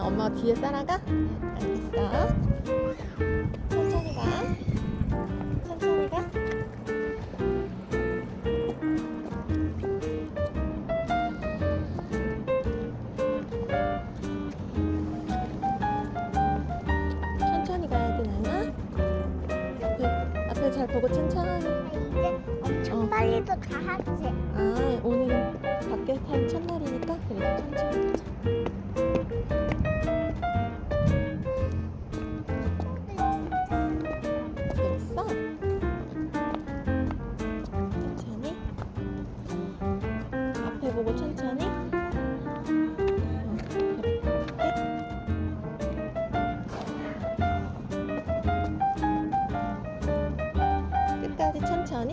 엄마 뒤에 따라가? 알겠어. 천천히 가. 천천히 가. 천천히 가야 돼, 나나? 앞에, 앞에 잘 보고 천천히. 이제 엄청 어. 빨리도 다 하지. 아, 오늘은 밖에 탄 첫날이니까 그래도 천천히 앞에 보고 천천히. 끝까지 천천히.